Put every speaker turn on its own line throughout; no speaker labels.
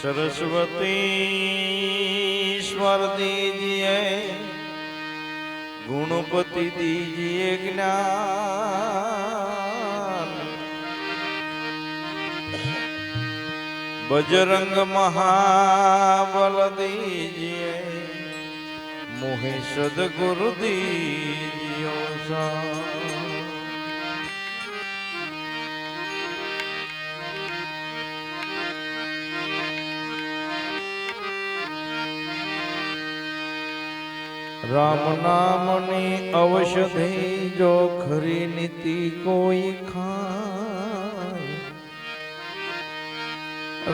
सरस्वतीश्वर दीजिए गुणपति दीजिए ज्ञान बजरंग महाबल दीजिए मोहे सदगुरु दीजियो सा રામ નામની ઔષધિ જો ખરી નીતિ કોઈ ખાય.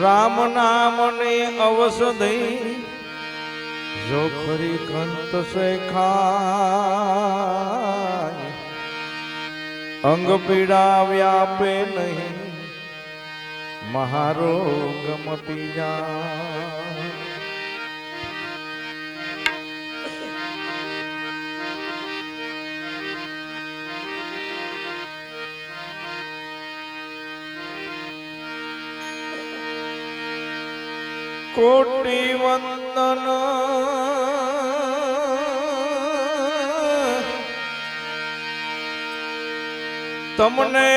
રામ નામની ઔષધિ જો ખરી કંત સે ખાય. અંગ પીડા વ્યાપે નહીં, મહારોગ મટી જાય. કોટી વંદન તમને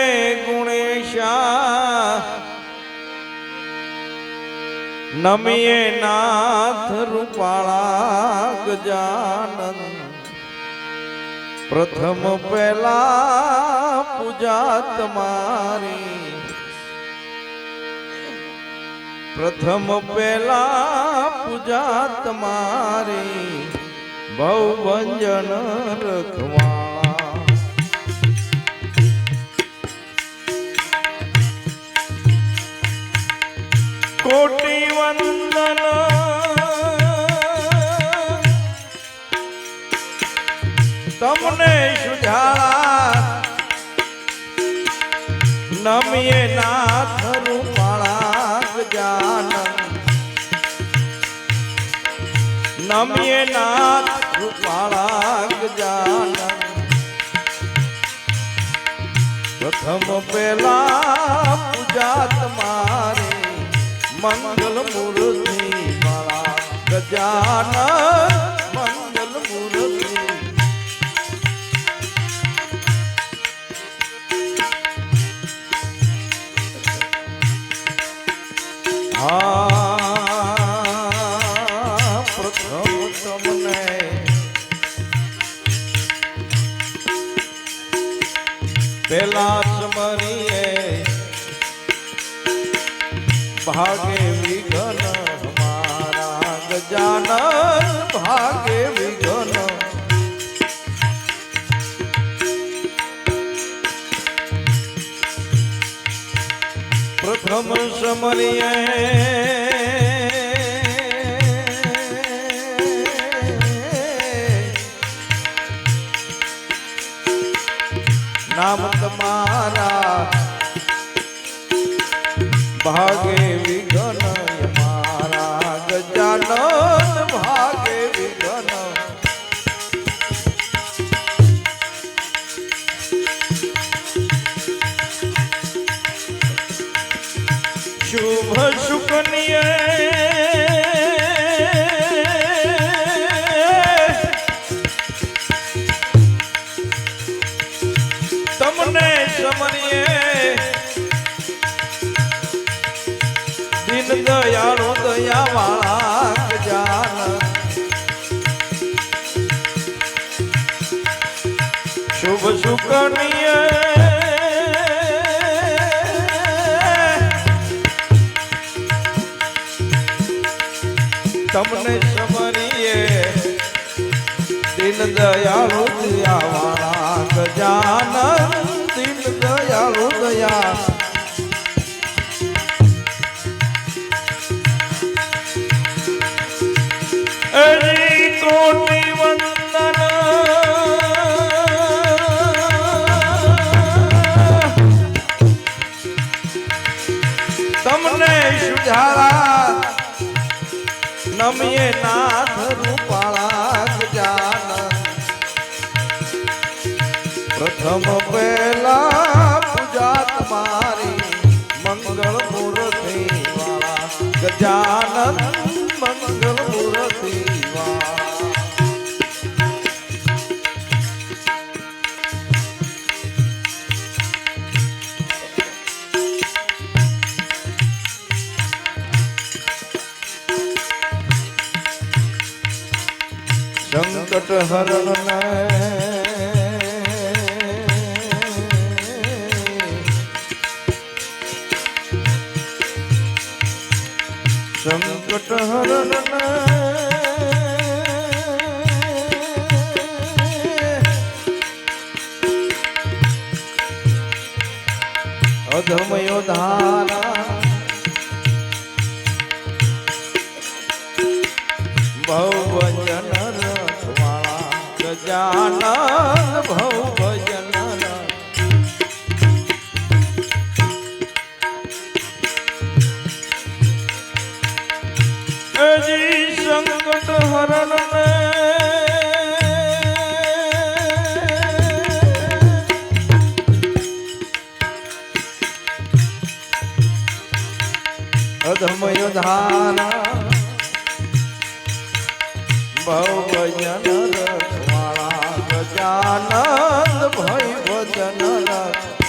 ગુણેશા નમીએ નાથ રૂપાળા ગજાનંદ. પ્રથમ પહેલા પૂજા તમારી પ્રથમ પહેલા પૂજા તમારી બહુ ભંજન રખવા. કોટી વંદન. તમને સુજાળા નમીએ નાથ રૂપાળા ગજાનંદ નમીએ નાથ રૂપાળા ગજાનંદ પ્રથમ પેલા પૂજા તમારી મંગલ મૂર્તિ વાળા ગજાનંદ પેલા સ્મરીએ ભાગે વિઘન મારા ગજાન ભાગે વિઘન. પ્રથમ સમરીએ નામ તમારા. ભાગે સમરીએ દિન દયાળો દયા જાન. શુભ સુકનીય તમને સમરીએ દિન દયાળુ દયા વાળા ગજાનન ગજાનન મંગલ મૂર્તિ સંકટ હરણ હરણ અધમયો ધારા ભવજન રખવાળા ગજાનન ભવજન ભવજન રખવાળા ગજાનંદ ભય ભજન રખ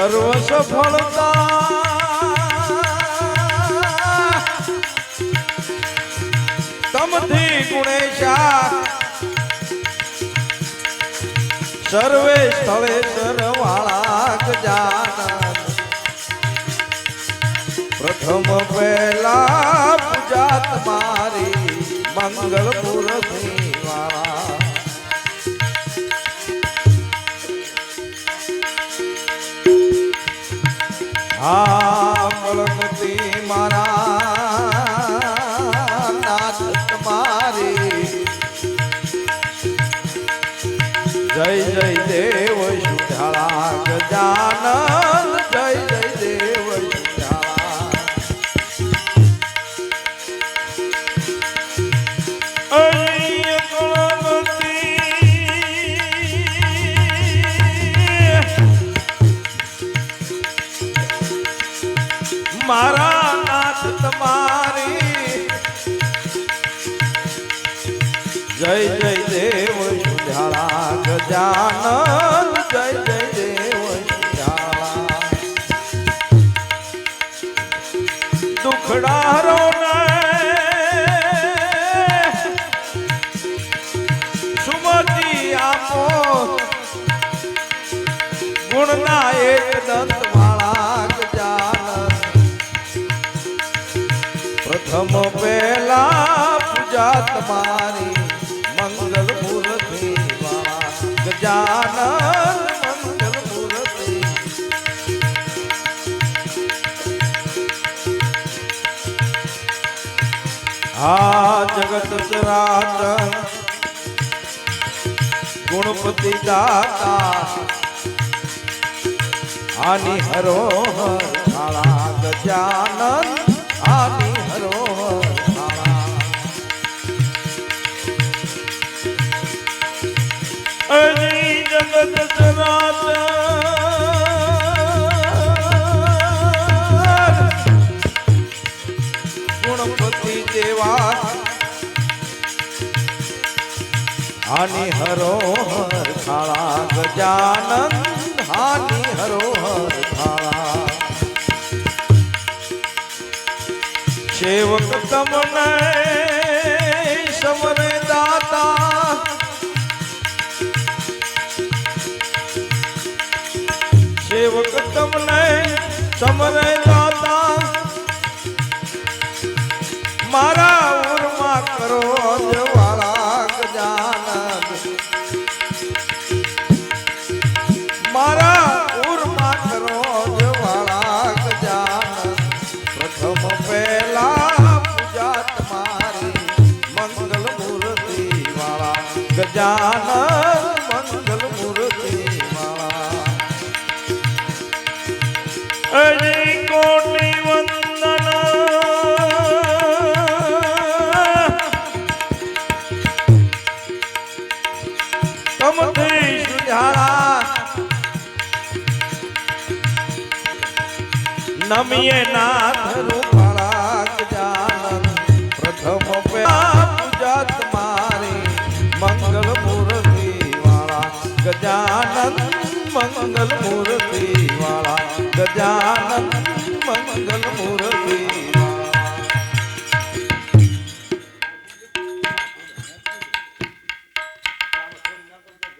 સર્વ સફળતા તમથી ગુણેશા. સર્વે સ્થળે સરવાળા ગજાનન પ્રથમ પહેલા પૂજા તમારી મંગળપુર વાળા હા મલકતી મારા ગજાનન જય જય દેવ દુખડારો સુમતિ આપો ગુણના એક દંત પ્રથમ પહેલા પૂજા તમારી. ગજાનન મંગલ મૂર્તિ આ જગત સનાતન ગુણપતિ દાતા આની હરોહર કાળા ગજાનન આની હરોહર અજી હરો હર ખાળા ગજાનંદ હાની હરો હર હાની ખાળા સેવક તમને સમરે સમરે દાતા મારા ઉરમાં કરો અજવાળા ગજાનન. મારા ઉરમાં કરો અજવાળા ગજાનન. પ્રથમ નમીએ નાથ રૂપાળા ગજાનન પ્રથમ પૂજા તમારી મંગલ મૂર્તિ વાળા ગજાનન મંગલ મૂર્તિ વાળા ગજાનંદ મંગલ મૂર્તિ